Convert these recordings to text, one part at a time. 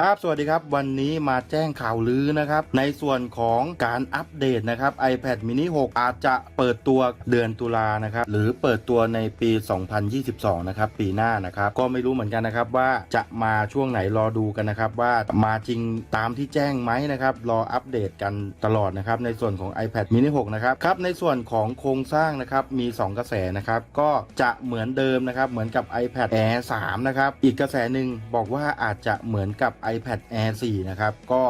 ครับ สวัสดีครับ วันนี้มาแจ้งข่าวลือนะครับ ในส่วนของการอัปเดตนะครับ iPad mini 6 อาจจะเปิดตัวเดือนตุลานะครับ หรือเปิดตัวในปี 2022 นะครับ ปีหน้านะครับ ก็ไม่รู้เหมือนกันนะครับว่าจะมาช่วงไหนรอดูกันนะครับ ว่ามาจริงตามที่แจ้งไหมนะครับ รออัปเดตกันตลอดนะครับ ในส่วนของ iPad mini 6 นะครับ ครับ ในส่วนของโครงสร้างนะครับ มี 2 กระแสนะครับ ก็จะเหมือนเดิมนะครับ เหมือนกับ iPad Air 3 นะครับ อีกกระแสหนึ่งบอกว่าอาจจะเหมือนกับ iPad Air 4 นะครับ ก็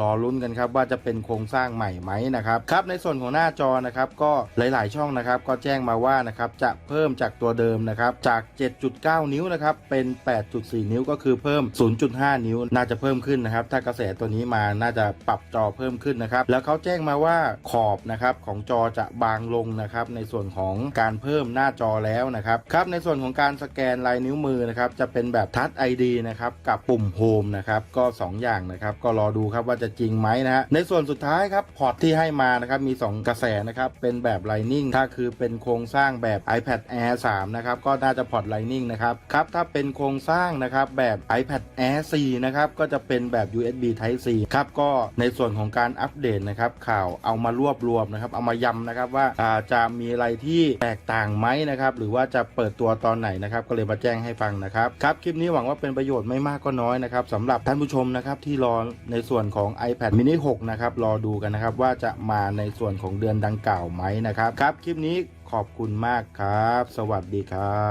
รอลุ้นกันครับว่าจะเป็นโครงสร้างใหม่ไหมนะครับครับในส่วนของหน้าจอนะครับก็หลาย ๆ ช่องนะครับ ก็แจ้งมาว่านะครับจะเพิ่มจากตัวเดิมนะครับจาก 7.9 นิ้วนะครับเป็น 8.4 นิ้วก็คือเพิ่ม 0.5 นิ้ว น่าจะเพิ่มขึ้นนะครับ ถ้ากระแสตัวนี้มาน่าจะปรับจอเพิ่มขึ้นนะครับ แล้วเขาแจ้งมาว่าขอบนะครับของจอจะบางลงนะครับในส่วนของการเพิ่มหน้าจอแล้วนะครับครับในส่วนของการสแกนลายนิ้วมือนะครับจะเป็นแบบทัชไอดีนะครับกับปุ่มโฮมนะครับก็ 2 อย่างนะครับก็รอดูครับว่าจะจริงไหมนะฮะในส่วนสุดท้ายครับพอร์ตที่ให้มานะครับมี 2 กระแสนะครับเป็นแบบ Lightning ถ้าคือเป็นโครงสร้างแบบ iPad Air 3นะครับก็น่าจะพอร์ต Lightning นะครับครับถ้าเป็นโครงสร้างนะครับแบบ iPad Air 4นะครับก็จะเป็นแบบ USB Type C ครับก็ในส่วนของการอัปเดตนะครับข่าวเอามารวบรวมนะครับเอามายำนะครับว่าจะมีอะไรที่แตกต่างไหมนะครับหรือว่าจะเปิดตัวตอนไหนนะครับก็เลยมาแจ้งให้ฟังนะครับครับคลิปนี้หวังว่าเป็นประโยชน์ไม่มากก็น้อยนะครับสำหรับท่านผู้ชมนะครับที่รอในส่วนของ iPad mini 6 นะครับ รอดูกันนะครับว่าจะมาในส่วนของเดือนดังกล่าวไหมนะครับ ครับ คลิปนี้ขอบคุณมากครับ สวัสดีครั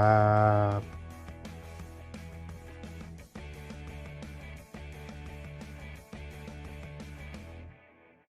บ